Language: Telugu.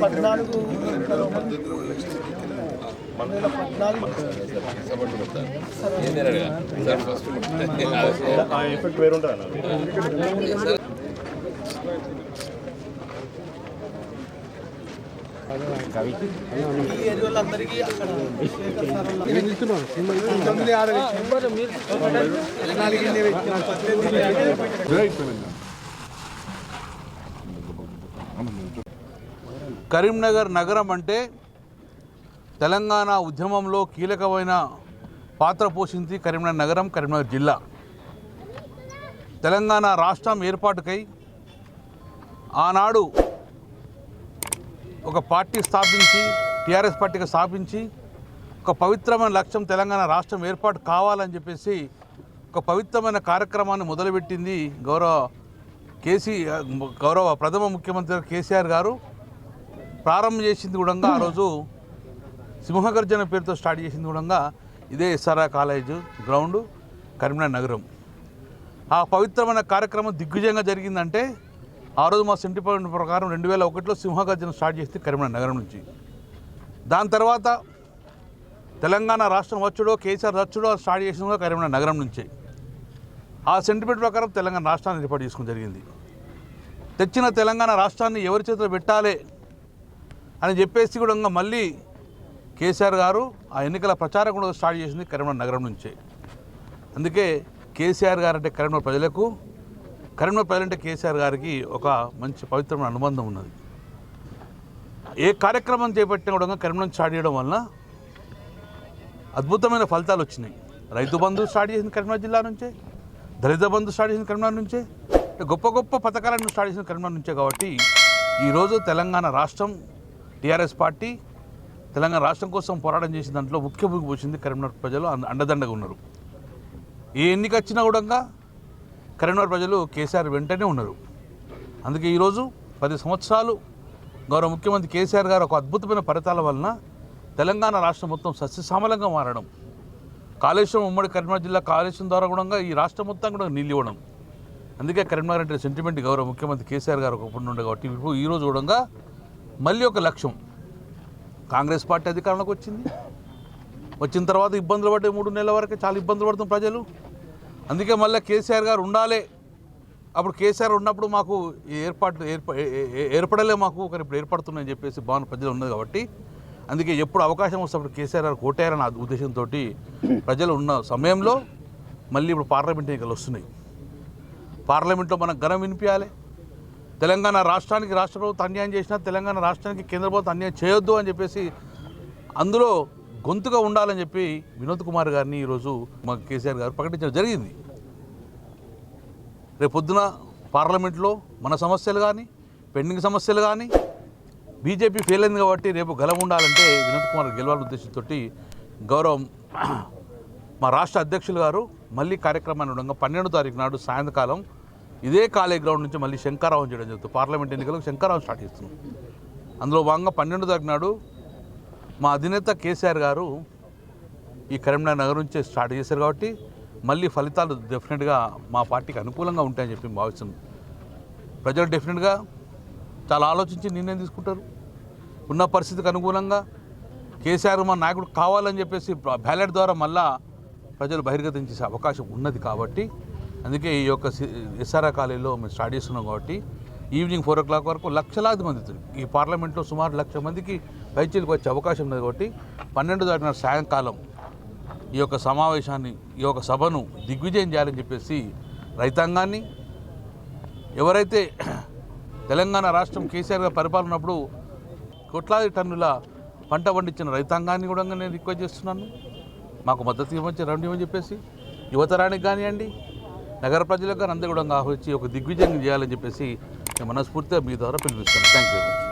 పద్నాలుగు పద్నాలుగు ఎఫెక్ట్ వేరు కరీంనగర్ నగరం అంటే తెలంగాణ ఉద్యమంలో కీలకమైన పాత్ర పోషించి కరీంనగర్ నగరం కరీంనగర్ జిల్లా. తెలంగాణ రాష్ట్రం ఏర్పాటుకై ఆనాడు ఒక పార్టీ స్థాపించి టీఆర్ఎస్ పార్టీగా స్థాపించి ఒక పవిత్రమైన లక్ష్యం తెలంగాణ రాష్ట్రం ఏర్పాటు కావాలని చెప్పేసి ఒక పవిత్రమైన కార్యక్రమాన్ని మొదలుపెట్టింది గౌరవ కేసీ గౌరవ ప్రథమ ముఖ్యమంత్రి కేసీఆర్ గారు. ప్రారంభం చేసింది కూడా ఆ రోజు సింహగర్జన పేరుతో స్టార్ట్ చేసింది కూడా ఇదే ఎస్ఆర్ఆర్ కాలేజ్ గ్రౌండ్ కరీంనగర్ నగరం. ఆ పవిత్రమైన కార్యక్రమం దిగ్విజయంగా జరిగిందంటే ఆ రోజు మా సెంటిమెంట్ ప్రకారం రెండు వేల ఒకటిలో సింహగర్జన స్టార్ట్ చేస్తే కరీంనగర్ నగరం నుంచి. దాని తర్వాత తెలంగాణ రాష్ట్రం వచ్చుడో కేసీఆర్ వచ్చుడో స్టార్ట్ చేసిన కరీంనగర్ నగరం నుంచే. ఆ సెంటిమెంట్ ప్రకారం తెలంగాణ రాష్ట్రాన్ని ఏర్పాటు చేసుకోవడం జరిగింది. తెచ్చిన తెలంగాణ రాష్ట్రాన్ని ఎవరి చేతిలో పెట్టాలి అని చెప్పేసి కూడా ఇంకా మళ్ళీ కేసీఆర్ గారు ఆ ఎన్నికల ప్రచారం కూడా స్టార్ట్ చేసింది కరీంనగర్ నగరం నుంచే. అందుకే కేసీఆర్ గారు అంటే కరీంనగర్ ప్రజలకు కరీంనగర్ ప్రజలంటే కేసీఆర్ గారికి ఒక మంచి పవిత్రమైన అనుబంధం ఉన్నది. ఏ కార్యక్రమం చేపట్టినా కూడా కరీంనగర్ స్టార్ట్ చేయడం వలన అద్భుతమైన ఫలితాలు వచ్చినాయి. రైతు బంధు స్టార్ట్ చేసింది కరీంనగర్ జిల్లా నుంచే దళిత బంధు స్టార్ట్ చేసింది కరీంనగర్ నుంచే గొప్ప గొప్ప పథకాలను స్టార్ట్ చేసింది కరీంనగర్ నుంచే కాబట్టి ఈరోజు తెలంగాణ రాష్ట్రం టీఆర్ఎస్ పార్టీ తెలంగాణ రాష్ట్రం కోసం పోరాటం చేసిన దాంట్లో ముఖ్య భూమి పోసింది కరీంనగర్ ప్రజలు అండదండగా ఉన్నారు. ఏ ఎన్నిక వచ్చినా కూడా కరీంనగర్ ప్రజలు కేసీఆర్ వెంటనే ఉన్నారు. అందుకే ఈరోజు పది సంవత్సరాలు గౌరవ ముఖ్యమంత్రి కేసీఆర్ గారు ఒక అద్భుతమైన ఫలితాల వలన తెలంగాణ రాష్ట్రం మొత్తం సస్యశ్యామలంగా మారడం. కాళేశ్వరం ఉమ్మడి కరీంనగర్ జిల్లా కాళేశ్వరం ద్వారా కూడా ఈ రాష్ట్రం మొత్తం కూడా నీళ్ళు ఇవ్వడం. అందుకే కరీంనగర్ అంటే సెంటిమెంట్ గౌరవ ముఖ్యమంత్రి కేసీఆర్ గారు ఒకప్పుడు ఉండే కాబట్టి ఇప్పుడు ఈ రోజు కూడా మళ్ళీ ఒక లక్ష్యం. కాంగ్రెస్ పార్టీ అధికారంలోకి వచ్చింది. వచ్చిన తర్వాత ఇబ్బందులు పడ్డాయి మూడు నెలల వరకు చాలా ఇబ్బందులు పడుతుంది ప్రజలు. అందుకే మళ్ళీ కేసీఆర్ గారు ఉండాలి. అప్పుడు కేసీఆర్ ఉన్నప్పుడు మాకు ఏర్పాటు ఏర్ప ఏర్పడలే మాకు కానీ ఇప్పుడు ఏర్పడుతున్నాయని చెప్పేసి భావన ప్రజలు ఉన్నది కాబట్టి అందుకే ఎప్పుడు అవకాశం వస్తే అప్పుడు కేసీఆర్ గారు కోటారన్న ఉద్దేశంతో ప్రజలు ఉన్న సమయంలో మళ్ళీ ఇప్పుడు పార్లమెంట్ ఎన్నికలు వస్తున్నాయి. పార్లమెంట్లో మనం ఘనం వినిపించాలి తెలంగాణ రాష్ట్రానికి రాష్ట్ర ప్రభుత్వం అన్యాయం చేసినా తెలంగాణ రాష్ట్రానికి కేంద్ర ప్రభుత్వం అన్యాయం చేయొద్దు అని చెప్పేసి అందులో గొంతుగా ఉండాలని చెప్పి వినోద్ కుమార్ గారిని ఈరోజు మా కేసీఆర్ గారు ప్రకటించడం జరిగింది. రేపు పొద్దున పార్లమెంట్లో మన సమస్యలు కానీ పెండింగ్ సమస్యలు కానీ బీజేపీ ఫెయిల్ అయింది కాబట్టి రేపు గెలవ ఉండాలంటే వినోద్ కుమార్ గెలవాలని ఉద్దేశంతో గౌరవం మా రాష్ట్ర అధ్యక్షులు గారు మళ్ళీ కార్యక్రమాన్ని ఉండగా పన్నెండో తారీఖు నాడు సాయంకాలం ఇదే కాలేజ్ గ్రౌండ్ నుంచి మళ్ళీ శంకారావం చేయడం జరుగుతుంది. పార్లమెంట్ ఎన్నికలకు శంకారావం స్టార్ట్ చేస్తున్నాం. అందులో భాగంగా పన్నెండో తారీఖు నాడు మా అధినేత కేసీఆర్ గారు ఈ కరీంనగర్ నగర్ నుంచే స్టార్ట్ చేశారు కాబట్టి మళ్ళీ ఫలితాలు డెఫినెట్గా మా పార్టీకి అనుకూలంగా ఉంటాయని చెప్పి భావిస్తున్నాం. ప్రజలు డెఫినెట్గా చాలా ఆలోచించి నిర్ణయం తీసుకుంటారు. ఉన్న పరిస్థితికి అనుగుణంగా కేసీఆర్ మా నాయకుడు కావాలని చెప్పేసి బ్యాలెట్ ద్వారా మళ్ళా ప్రజలు బహిర్గతం చేసే అవకాశం ఉన్నది కాబట్టి అందుకే ఈ యొక్క ఎస్ఆర్ఆర్ కాలేజీలో మేము స్టార్ట్ చేస్తున్నాం కాబట్టి ఈవినింగ్ ఫోర్ ఓ క్లాక్ వరకు లక్షలాది మంది ఈ పార్లమెంట్లో సుమారు లక్ష మందికి పైచీలకు వచ్చే అవకాశం ఉన్నది కాబట్టి పన్నెండు దాటిన సాయంకాలం ఈ యొక్క సమావేశాన్ని ఈ యొక్క సభను దిగ్విజయం చేయాలని చెప్పేసి రైతాంగాన్ని ఎవరైతే తెలంగాణ రాష్ట్రం కేసీఆర్ గారు పరిపాలనప్పుడు కోట్లాది టన్నుల పంట పండించిన రైతాంగాన్ని కూడా నేను రిక్వెస్ట్ చేస్తున్నాను. మాకు మద్దతు ఇవ్వచ్చి రండి అని చెప్పేసి యువతరానికి కానివ్వండి నగర ప్రజలకు కానీ అందరూ కూడా ఆహ్వానించి ఒక దిగ్విజయం చేయాలని చెప్పేసి నేను మనస్ఫూర్తిగా మీ ద్వారా పిలిపిస్తాను థ్యాంక్ యూ వెరీ మచ్